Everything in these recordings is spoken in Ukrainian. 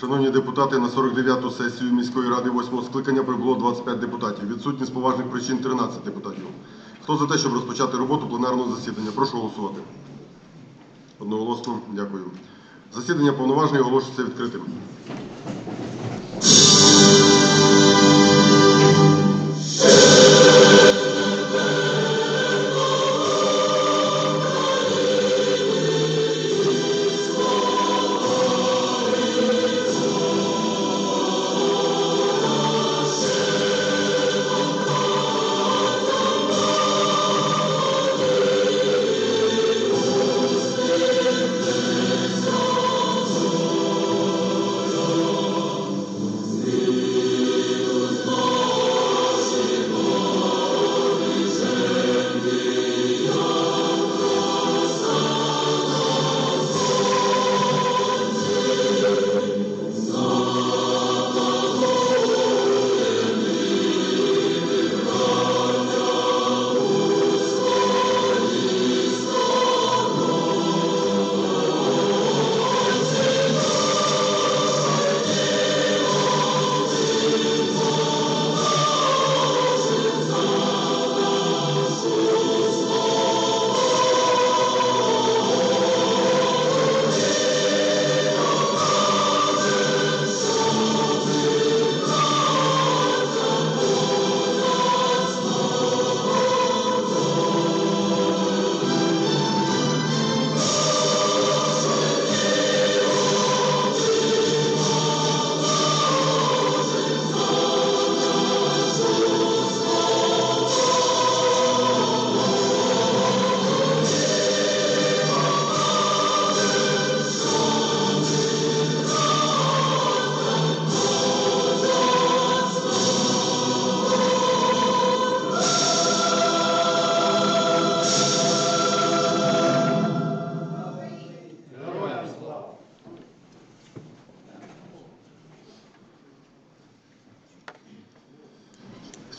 Шановні депутати, на 49-ту сесію міської ради 8-го скликання прибуло 25 депутатів. Відсутні з поважних причин 13 депутатів. Хто за те, щоб розпочати роботу пленарного засідання? Прошу голосувати. Одноголосно дякую. Засідання повноважне оголошується відкритим.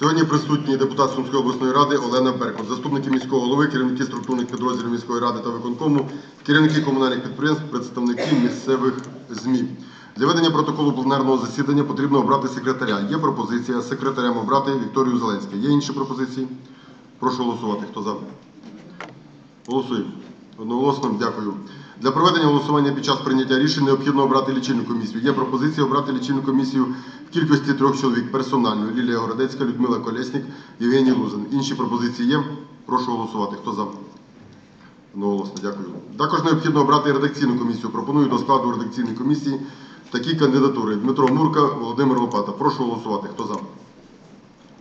Сьогодні присутній депутат Сумської обласної ради Олена Беркут, заступники міського голови, керівники структурних підрозділів міської ради та виконкому, керівники комунальних підприємств, представники місцевих ЗМІ. Для ведення протоколу пленарного засідання потрібно обрати секретаря. Є пропозиція секретарем обрати Вікторію Зеленську. Є інші пропозиції? Прошу голосувати. Хто за? Голосуємо. Одноголосно дякую. Для проведення голосування під час прийняття рішень необхідно обрати лічильну комісію. Є пропозиція обрати лічильну комісію в кількості трьох чоловік персонально. Лілія Городецька, Людмила Колєснік, Євгеній Лузин. Інші пропозиції є. Прошу голосувати. Хто за? Одноголосно, дякую. Також необхідно обрати редакційну комісію. Пропоную до складу редакційної комісії такі кандидатури: Дмитро Мурка, Володимир Лопата. Прошу голосувати. Хто за?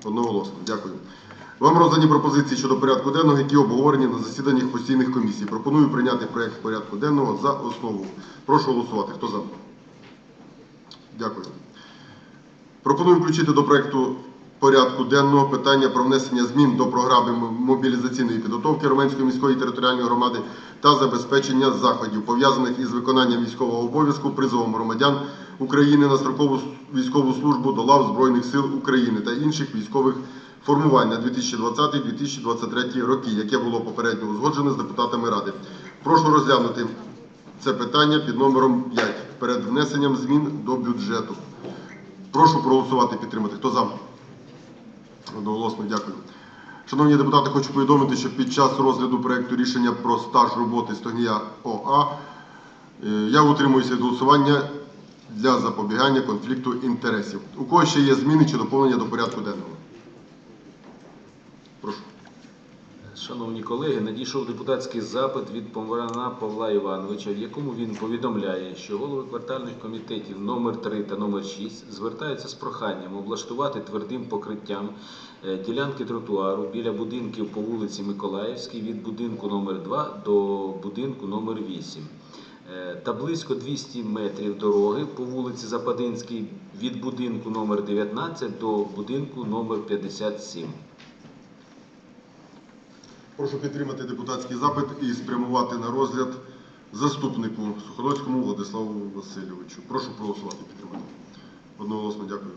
Одноголосно, дякую. Вам роздані пропозиції щодо порядку денного, які обговорені на засіданнях постійних комісій. Пропоную прийняти проект порядку денного за основу. Прошу голосувати. Хто за? Дякую. Пропоную включити до проекту порядку денного питання про внесення змін до програми мобілізаційної підготовки Романської міської територіальної громади та забезпечення заходів, пов'язаних із виконанням військового обов'язку призовом громадян України на строкову військову службу до лав Збройних сил України та інших військових формувань на 2020-2023 роки, яке було попередньо узгоджене з депутатами Ради. Прошу розглянути це питання під номером 5 перед внесенням змін до бюджету. Прошу проголосувати, підтримати. Хто за? Одноголосно, дякую. Шановні депутати, хочу повідомити, що під час розгляду проекту рішення про стаж роботи Стогнія ОА е, я утримуюся від голосування для запобігання конфлікту інтересів. У кого ще є зміни чи доповнення до порядку денного? Прошу. Шановні колеги, надійшов депутатський запит від Помарана Павла Івановича, в якому він повідомляє, що голови квартальних комітетів номер 3 та номер 6 звертаються з проханням облаштувати твердим покриттям е, ділянки тротуару біля будинків по вулиці Миколаївській від будинку номер 2 до будинку номер 8 е, та близько 200 метрів дороги по вулиці Западинській від будинку номер 19 до будинку номер 57. Прошу підтримати депутатський запит і спрямувати на розгляд заступнику Сухолоцькому Владиславу Васильовичу. Прошу проголосувати підтримати. Одноголосно дякую.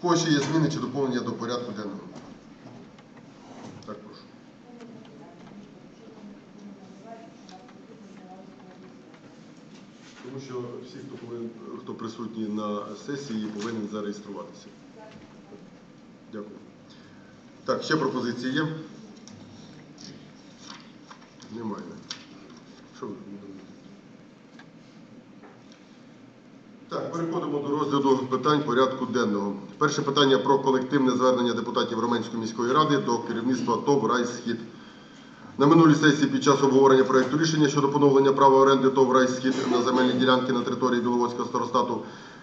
Кого ще є зміни чи доповнення до порядку денного? Так, прошу. Тому що Всі, хто повинен, хто присутній на сесії, повинен зареєструватися. Дякую. Так, ще пропозиції є? Немає. Що ви? Так, переходимо до розгляду питань порядку денного. Перше питання про колективне звернення депутатів Роменської міської ради до керівництва ТОВ «Райсхід». На минулій сесії під час обговорення проекту рішення щодо поновлення права оренди ТОВ «Райсхід» на земельні ділянки на території Біловодського старостату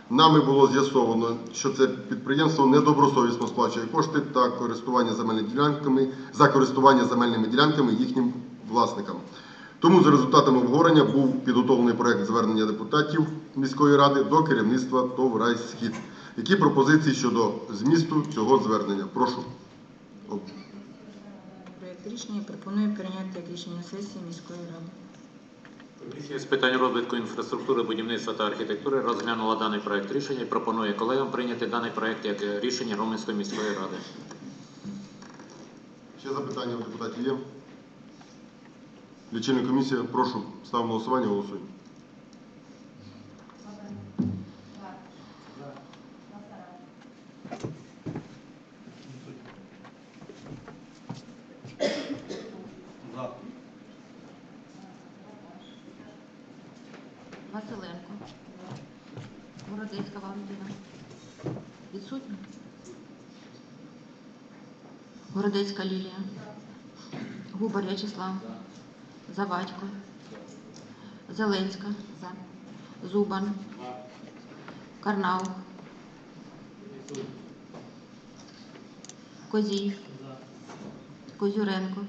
нами було з'ясовано, що це підприємство недобросовісно сплачує кошти та користування земельними ділянками за користування земельними ділянками їхнім власникам. Тому за результатами обговорення був підготовлений проект звернення депутатів міської ради до керівництва ТОВ «Райсхід». Які пропозиції щодо змісту цього звернення? Прошу. Проект рішення пропоную прийняти як рішення сесії міської ради. Комісія з питань розвитку інфраструктури, будівництва та архітектури розглянула даний проект рішення і пропонує колегам прийняти даний проект як е, рішення Роменської міської ради. Ще запитання у депутатів є? Лічильна комісія, прошу, ставимо голосування, голосуємо. Василенко. Городецька Валентина. Відсутня. Городецька Лілія. Губар В'ячеслав. Завадько. Зеленська. Зубан. Карнаух. Козій. Козюренко.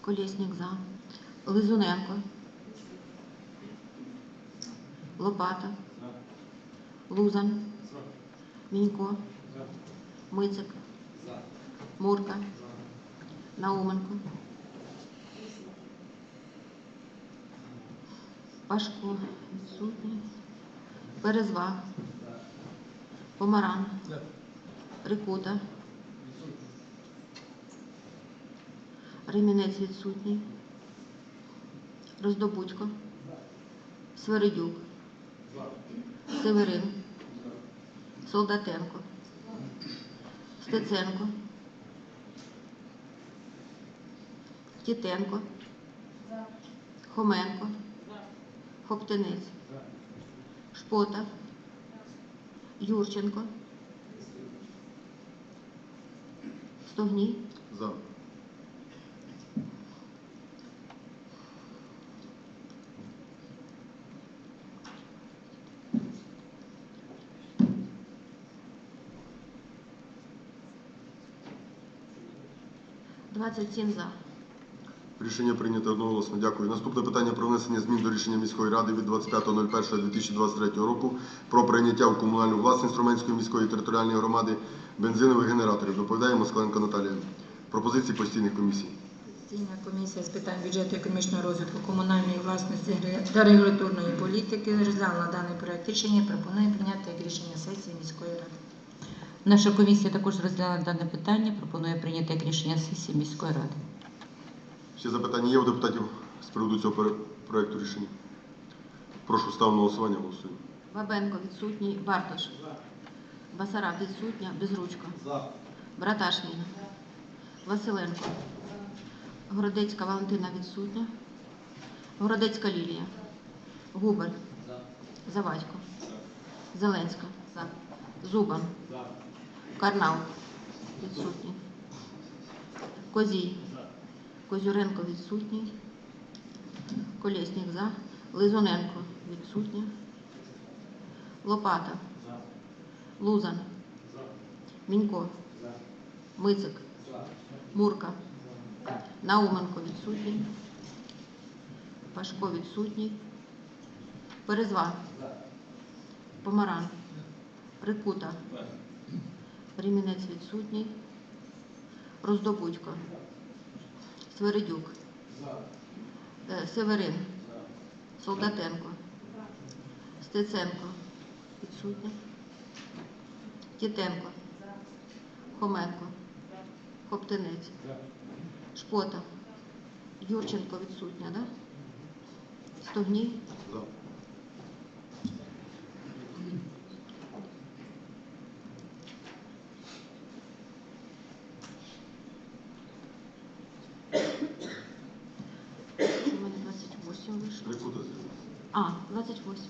Колєснік за. Лизуненко. Лопата. Лузан. Мінько. Мицик. Мурка. Науменко. Пашко. Відсутній. Березва. Помаран. Рикута. Ремінець відсутній. Роздобудько. Свередюк. Северин. Солдатенко. Стеценко. Тітенко. Хоменко. Хоптинець. Шпота. Юрченко. Стогній. За. Двадцять сім за. Рішення прийнято одноголосно. Дякую. Наступне питання про внесення змін до рішення міської ради від 25.01.2023 року про прийняття в комунальну власність Роменської міської територіальної громади бензинових генераторів. Доповідає Москаленко Наталія. Пропозиції постійних комісій. Постійна комісія з питань бюджету, економічного розвитку, комунальної власності та регуляторної політики розглянула даний проект рішення і пропонує прийняти як рішення сесії міської ради. Наша комісія також розглянула дане питання, пропонує прийняти як рішення сесії міської ради. Ще запитання є у депутатів з приводу цього проекту рішення? Прошу ставимо на голосування. Голосуємо. Бабенко відсутній. Бартош. Басараб відсутня. Безручко. Браташніна. Василенко. Городецька Валентина відсутня. Городецька Лілія. Губер. Завадько. Зеленська. За. Зубан. Карнау. Відсутній. Козій. Козюренко відсутній. Колєснік за. Лизоненко відсутня. Лопата. Лузан. Мінько. Мицик. Мурка. Науменко відсутній. Пашко відсутній. Перезва. Помаран. Рикута. Ремінець відсутній. Роздобудько. Свередюк. Е, Северин. Солдатенко. Стеценко. Відсутня. Тітенко. Хоменко. Хоптинець. Шпота. Юрченко відсутня, да? Стогній, За. у мене 28 вийшло. Рекута. А, 28.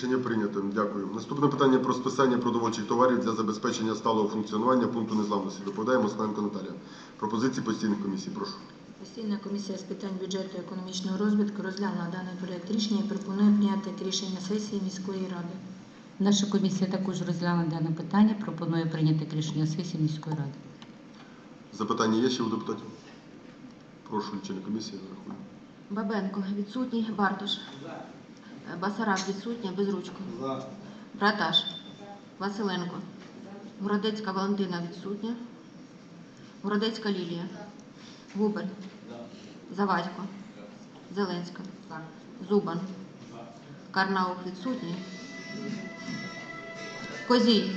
Рішення прийнято. Дякую. Наступне питання про списання продовольчих товарів для забезпечення сталого функціонування пункту незламності. Доповідає Москаленко Наталія. Пропозиції постійних комісій. Прошу. Постійна комісія з питань бюджету і економічного розвитку розглянула даний проект рішення і пропонує прийняти як рішення сесії міської ради. Наша комісія також розглянула дане питання, пропонує прийняти як рішення сесії міської ради. Запитання є ще у депутатів? Прошу, лічильна комісія, зарахую. Бабенко відсутній. Бартош. Басараб відсутня. Безручко. Браташ. Василенко. Городецька Валентина відсутня. Городецька Лілія. Губер. Завадько. Зеленська. Зубан. Карнаух відсутній. Козій.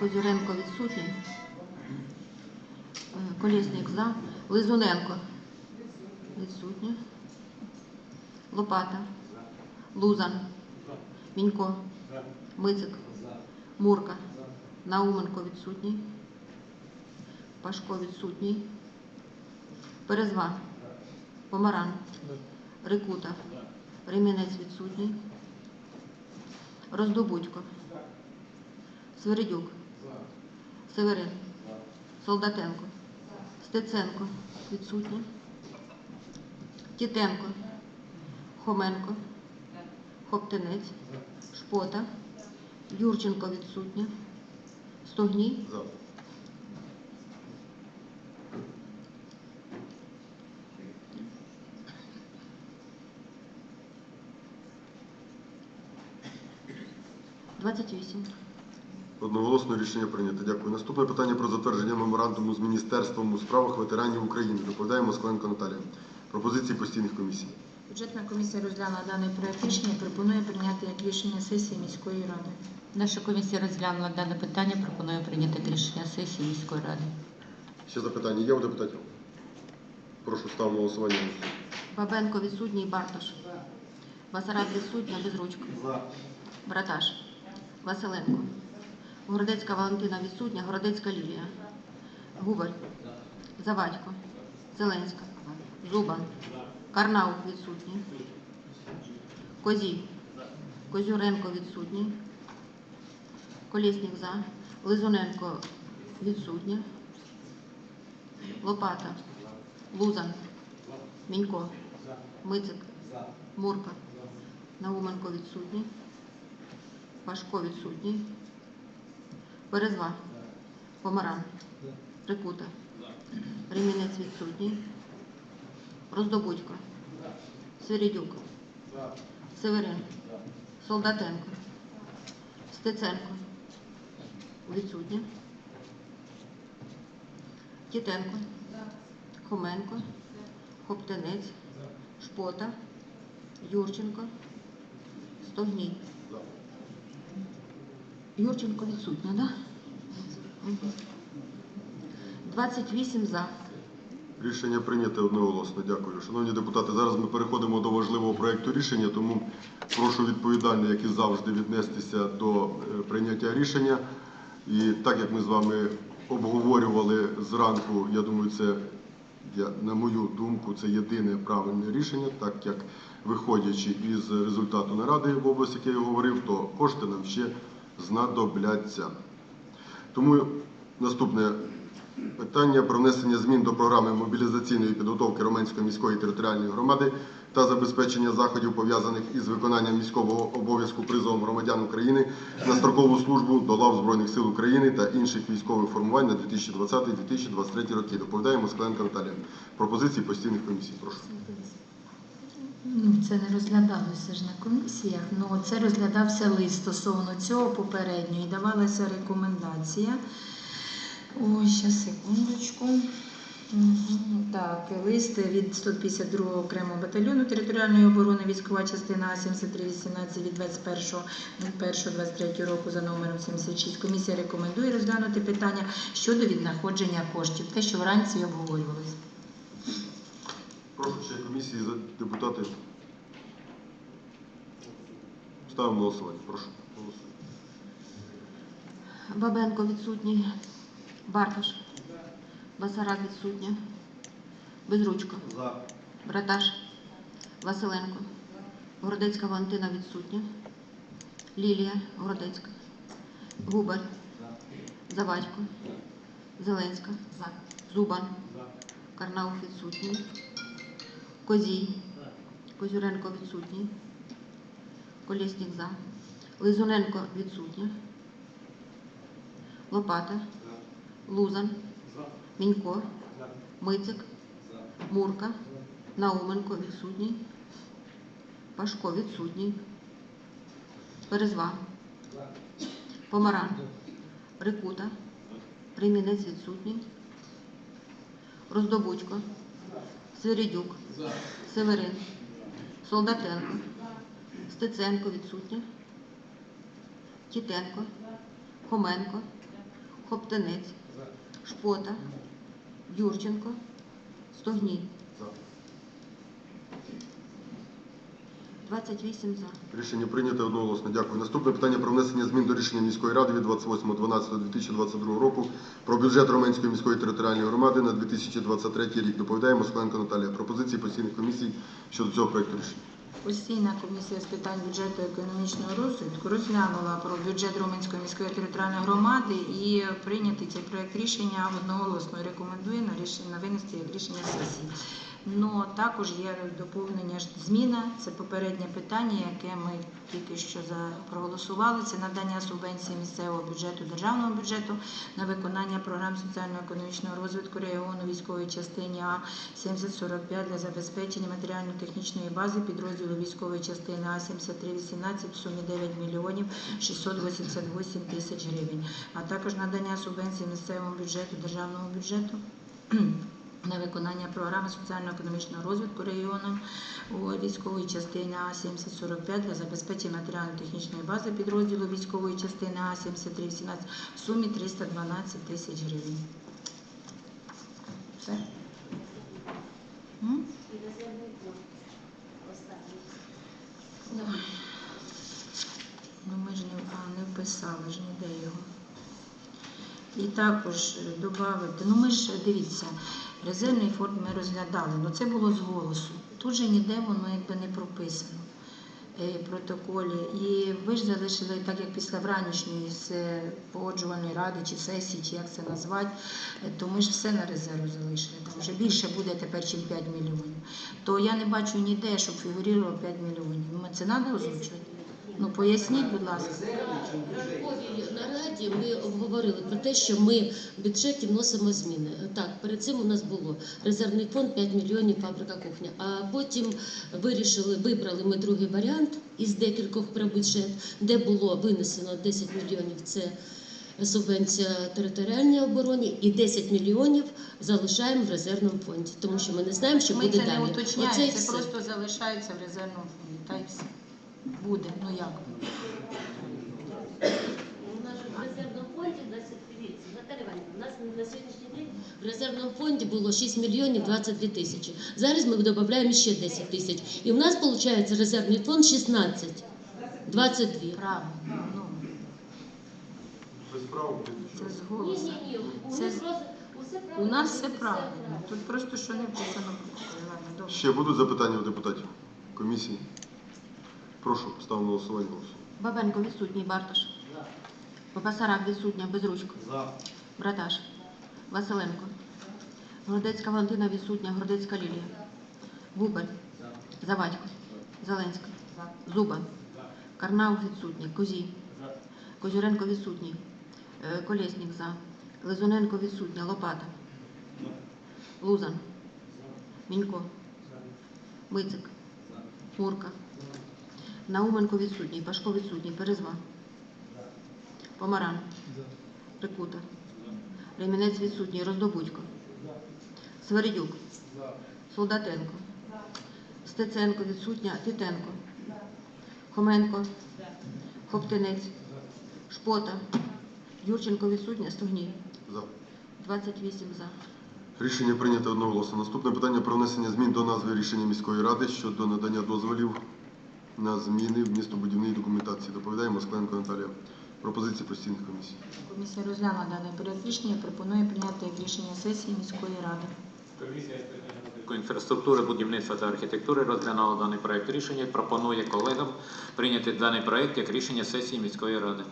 Козюренко відсутній. Е, Колєсник за. Лизуненко. Відсутня. Лопата. Лузан. Мінько. Мицик. Мурка. Науменко відсутній. Пашко відсутній. Перезван. Помаран. Рикута. Ремінець відсутній. Роздобудько. Свиридюк. Северин. Солдатенко. Стеценко. Відсутній. Тітенко. Хоменко. Хоптинець. Шпота. Юрченко відсутня. Стогній. За. – 28. Одноголосно рішення прийнято. Дякую. Наступне питання про затвердження меморандуму з Міністерством у справах ветеранів України. Доповідає Москаленко Наталія. Пропозиції постійних комісій. Бюджетна комісія розглянула даний проект рішення і пропонує прийняти як рішення сесії міської ради. Наша комісія розглянула дане питання, пропонує прийняти як рішення сесії міської ради. Ще запитання є у депутатів? Прошу ставимо на голосування. Бабенко відсутній. Бартош. Басараб відсутня. Безручко. Браташ. Василенко. Городецька Валентина відсутня. Городецька Лілія. Губер. Завадько. Зеленська. Зубан. Карнаух відсутній. Козій. Козюренко відсутній. Колєснік за. Лизуненко відсутня. Лопата. Лузан. Мінько. Мицик. Мурка. Науменко відсутній. Пашко відсутній. Березва. Помаран. Рикута. Ремінець відсутній. Роздобудько. Свирідюк. Северин. Солдатенко. Стеценко. Відсутня. Тітенко. Хоменко. Хоптенець. Шпота. Юрченко. Стогній. Юрченко відсутня, так? Да? Мгм. 28 за. Рішення прийнято одноголосно. Дякую. Шановні депутати, зараз ми переходимо до важливого проекту рішення, тому прошу відповідально, як і завжди, віднестися до е, прийняття рішення. І так як ми з вами обговорювали зранку, я думаю, це на мою думку, це єдине правильне рішення, так як виходячи із результату наради в області, як я говорив, то кошти нам ще знадобляться. Тому наступне питання про внесення змін до програми мобілізаційної підготовки Роменської міської територіальної громади та забезпечення заходів, пов'язаних із виконанням міського обов'язку призовом громадян України на строкову службу до лав Збройних сил України та інших військових формувань на 2020-2023 роки. Доповідає Москаленко Наталія. Пропозиції постійних комісій. Прошу. Ну, це не розглядалося ж на комісіях, але це розглядався лист стосовно цього попередньо і давалася рекомендація. Ой, ще секундочку. Мгм. Так, лист від 152 окремого батальйону територіальної оборони військова частина А 7318 від 21.01.23 року за номером 76. Комісія рекомендує розглянути питання щодо віднаходження коштів. Те, що вранці обговорювалося. Прошу ще комісії за- депутати Ставимо голосування. Прошу. Голосуємо. Бабенко відсутній. Барташ. Басарак відсутня. Безручко. Браташ. Василенко. Городецька Валентина відсутня. Лілія Городецька. Губар. Завадько. Зеленська. Зубан. Карнаух відсутній. Козій. Козюренко відсутній. Колєснік за. Лизуненко відсутня. Лопата. Лузан. Мінько. Мицик. Мурка. Науменко відсутній. Пашко відсутній. Перезва. Помаран. Рикута. Ремінець відсутній. Роздобудько. Свирідюк. Северин. Солдатенко. Стеценко відсутня. Тітенко. Хоменко. Хоптенець. Шпота. Юрченко. Стогній. 28 за. Рішення прийнято одноголосно. Дякую. Наступне питання про внесення змін до рішення міської ради від 28.12.2022 року про бюджет Роменської міської територіальної громади на 2023 рік. Доповідає Москаленко Наталія. Пропозиції постійних комісій щодо цього проекту рішення. Постійна комісія з питань бюджету і економічного розвитку розглянула про бюджет Роменської міської територіальної громади і прийнятий цей проект рішення одноголосно рекомендує на рішення на винести як рішення сесії. Ну також є доповнення зміна. Це попереднє питання, яке ми тільки що проголосували. Це надання субвенції місцевого бюджету державного бюджету на виконання програм соціально-економічного розвитку регіону військової частині А 7045 для забезпечення матеріально-технічної бази підрозділу військової частини А 7318 в сумі 9 мільйонів 688 тисяч гривень, а також надання субвенції місцевому бюджету державного бюджету. На виконання програми соціально-економічного розвитку регіону у військової частини А 7045 для забезпечення матеріально-технічної бази підрозділу військової частини А 7318 в сумі 312 тисяч гривень. Все? Ну ми ж не, а, не вписали ж ніде його. І також додати, ну ми ж дивіться, резервний фонд ми розглядали, ну це було з голосу. Тут же ніде воно якби не прописано е, в протоколі. І ви ж залишили, так як після вранішньої е, погоджувальної ради чи сесії, чи як це назвати, е, то ми ж все на резерву залишили. Там вже більше буде тепер, ніж 5 мільйонів. То я не бачу ніде, щоб фігурувало 5 мільйонів. Це треба озвучувати? Ну поясніть, будь ласка. Ранковій нараді ми обговорили про те, що ми в бюджеті вносимо зміни. Так, перед цим у нас було резервний фонд 5 мільйонів фабрика кухня. А потім вирішили, вибрали ми другий варіант із декількох про бюджет, де було винесено 10 мільйонів. Це субвенція територіальній обороні, і 10 мільйонів залишаємо в резервному фонді, тому що ми не знаємо, що Ми буде це далі. не Оце і уточняємо, це все. просто залишається в резервному фонді. Та й все. Буде, ну як? У нас в резервному фонді дивіться, Наталя Іванівна, у нас на сьогоднішній день в резервному фонді було 6 мільйонів 22 тисячі. Зараз ми додаємо ще 10 тисяч. І у нас виходить резервний фонд 16, 22. Правильно, ну, Без права це з Ні, голосу. ні, ні, у Це них з- просто усе У нас все правильно. Тут просто що не вписано. Ладно, добре. Ще будуть запитання у депутатів комісії? Прошу, ставимо на голосування. Бабенко відсутній. Барташ. Басарак відсутня. Безручко. Браташ. Василенко. Городецька Валентина відсутня. Городецька Лілія. Губер. Завадько. Зеленська. Зубан. Карнаух відсутній. Козій. Козюренко відсутній. Е, Колєснік за. Лизуненко відсутня. Лопата. Лузан. Мінько. Мицик. Мурка. Науменко відсутній. Пашко відсутній. Перезва. Помаран. Прикута. Ремінець відсутній. Роздобудько. Свиридюк. Солдатенко. Стеценко відсутня. Титенко. Хоменко. Хоптинець. Шпота. Юрченко відсутня. Стогній. За. 28 за. Рішення прийнято одноголосно. Наступне питання про внесення змін до назви рішення міської ради щодо надання дозволів на зміни в містобудівній документації. Доповідає Москаленко Наталія. Пропозиції постійних комісій. Комісія розглянула даний проект рішення і пропонує прийняти як рішення сесії міської ради. Комісія інфраструктури, будівництва та архітектури розглянула даний проект рішення і пропонує колегам прийняти даний проект як рішення сесії міської ради.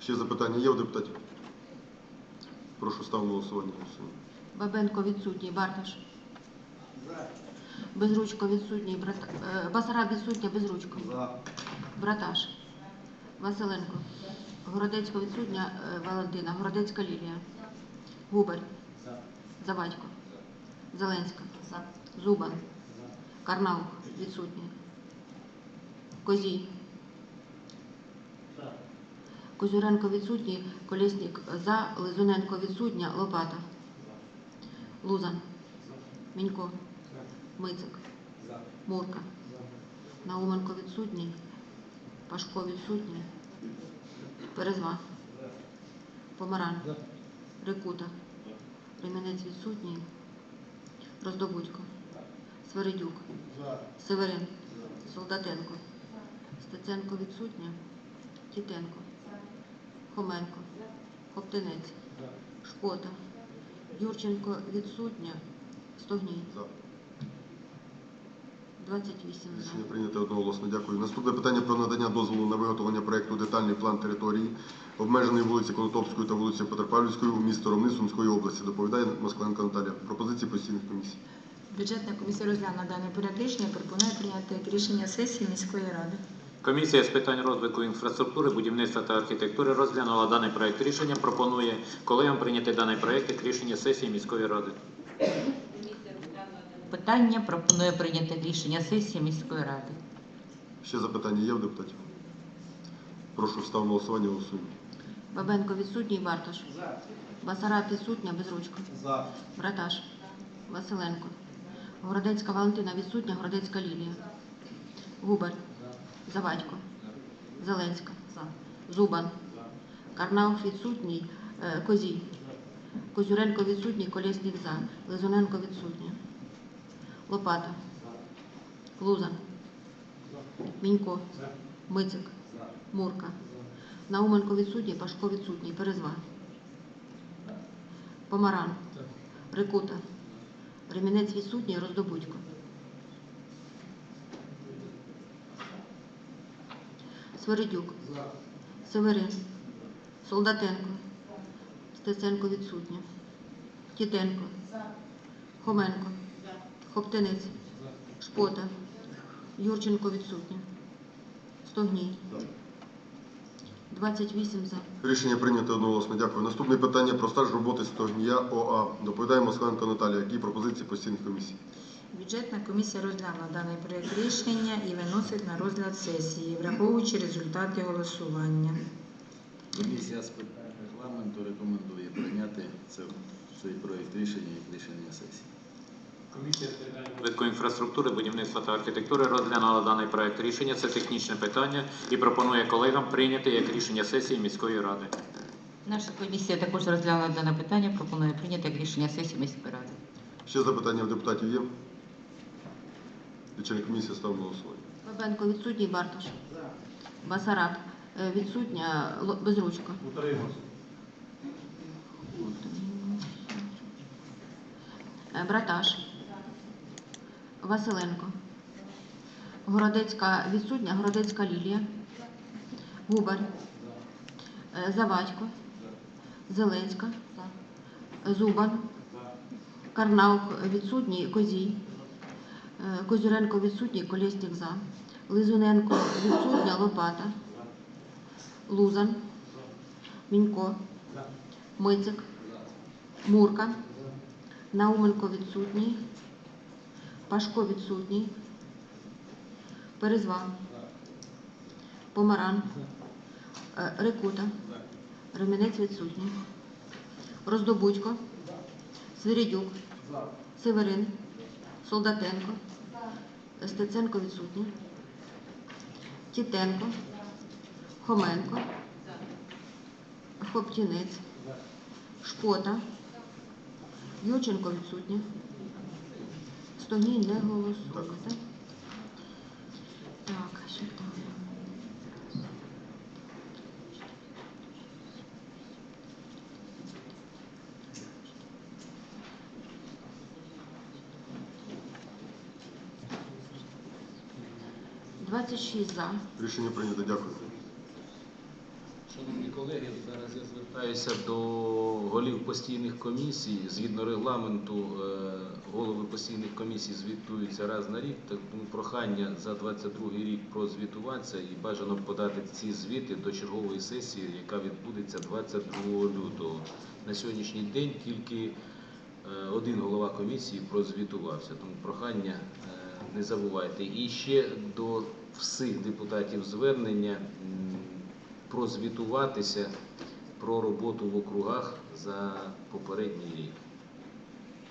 Ще запитання є у депутатів? Прошу ставимо голосування. Бабенко відсутній. Барташ. Безручко відсутній. Брат... е, Басараб відсутня. Безручко. Браташ. Василенко. Городецька відсутня. е, Валентина. Городецька Лілія. Губер. Завадько. Зеленська. Зубан. Карнаух. Відсутній. Козій. Козюренко відсутній. Колєснік за. Лизуненко відсутня. Лопата. Лузан. Мінько. Мицик. Мурка. Науменко відсутній. Пашко відсутній. Перезва. Помаран. Рикута. Ремінець відсутній. Роздобудько. Свередюк. Северин. Солдатенко. Стеценко відсутня. Тітенко. Хоменко. Хоптинець. Шкота. Юрченко відсутня. Стогній. За. 28 за. Рішення прийнято одноголосно. Дякую. Наступне питання про надання дозволу на виготовлення проекту детальний план території обмеженої вулиці Конотопської та вулиці Петропавлівської у місто Ромни Сумської області. Доповідає Москаленко Наталія. Пропозиції постійних комісій. Бюджетна комісія розглянула даний проект рішення пропонує прийняти як рішення сесії міської ради. Комісія з питань розвитку інфраструктури, будівництва та архітектури розглянула даний проект рішення. Пропонує колегам прийняти даний проект як рішення сесії міської ради. Питання пропонує прийняти рішення сесії міської ради. Ще запитання є у депутатів? Прошу ставимо на голосування. Голосуємо. Бабенко відсутній. Барташ. Басараб відсутня. Безручко. Браташ. Василенко. Городецька Валентина відсутня. Городецька Лілія. Губер. Завадько. Зеленська. Зубан. Карнаух відсутній. Е, Козій. Козюренко відсутній. Колєснік за. Лизуненко відсутня. Лопата. Лузан. Мінько. Мицик. Мурка. Науменко відсутній, Пашко відсутній. Перезва. Помаран. Рикута. Ремінець відсутній, Роздобудько. Свередюк. Северин. Солдатенко. Стеценко відсутня. Тітенко. Хоменко. Хоптинець. Шпота. Юрченко відсутня. Стогній. 28 за. Рішення прийнято одноголосно. Дякую. Наступне питання про стаж роботи Стогнія ОА. Доповідає Москаленко Наталія. Які пропозиції постійних комісій? Бюджетна комісія розглянула даний проект рішення і виносить на розгляд сесії, враховуючи результати голосування. Комісія з питань регламенту рекомендує прийняти цей проект рішення як рішення сесії. Комісія інфраструктури, будівництва та архітектури розглянула даний проект рішення. Це технічне питання і пропонує колегам прийняти як рішення сесії міської ради. Наша комісія також розглянула дане питання, пропонує прийняти як рішення сесії міської ради. Ще запитання в депутатів є? Лічильна комісія ставимо голосування. Бабенко відсутній, Бартош. Басараб е, відсутня, Ло- Безручко. Е, Браташ. Василенко. Городецька відсутня, Городецька Лілія. Губер. Е, Завадько. Зеленська. Зубан. Карнаух відсутній, Козій. Е, Козюренко відсутній, Колєснік за. Лизуненко відсутня, Лопата. Лузан. Мінько. Мицик. Мурка. Науменко відсутній. Пашко відсутній. Перезва. Помаран. Е, Рикута. Ремінець відсутній. Роздобудько. Свирідюк. Северин. Солдатенко. Стеценко відсутня. Тітенко. Хоменко. Хоптінець. Шкота. Юченко відсутня. Стогній не голосує. Так. так? Так, що там? Двадцять шість за. Рішення прийнято. Дякую. Шановні колеги, зараз я звертаюся до голів постійних комісій. Згідно регламенту, е, голови постійних комісій звітуються раз на рік, тому прохання за 22 рік прозвітуватися і бажано подати ці звіти до чергової сесії, яка відбудеться 22 лютого. На сьогоднішній день тільки е, один голова комісії прозвітувався, тому прохання е, не забувайте. І ще до всіх депутатів звернення. прозвітуватися про роботу в округах за попередній рік.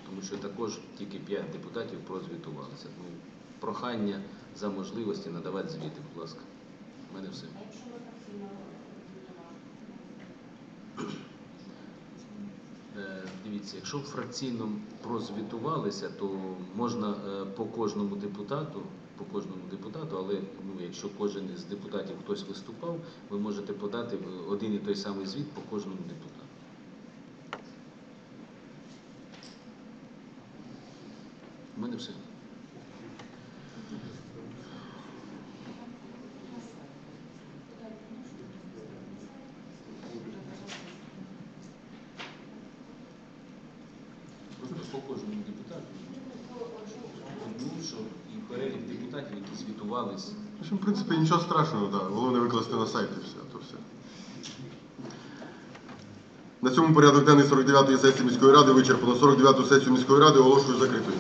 Тому що також тільки 5 депутатів прозвітувалися. Тому прохання за можливості надавати звіти, будь ласка. У мене все. Е, Дивіться, якщо фракційно прозвітувалися, то можна е, по кожному депутату, по кожному депутату, але ну, якщо кожен із депутатів хтось виступав, ви можете подати один і той самий звіт по кожному депутату. У мене все. Просто по кожному депутату. Ну, що і перелік депутатів, які звітувались. В общем, в принципі, нічого страшного, да. Головне на сайті все, то все. На цьому порядок денний 49-ї сесії міської ради вичерпано. 49-ту сесію міської ради оголошую закритою.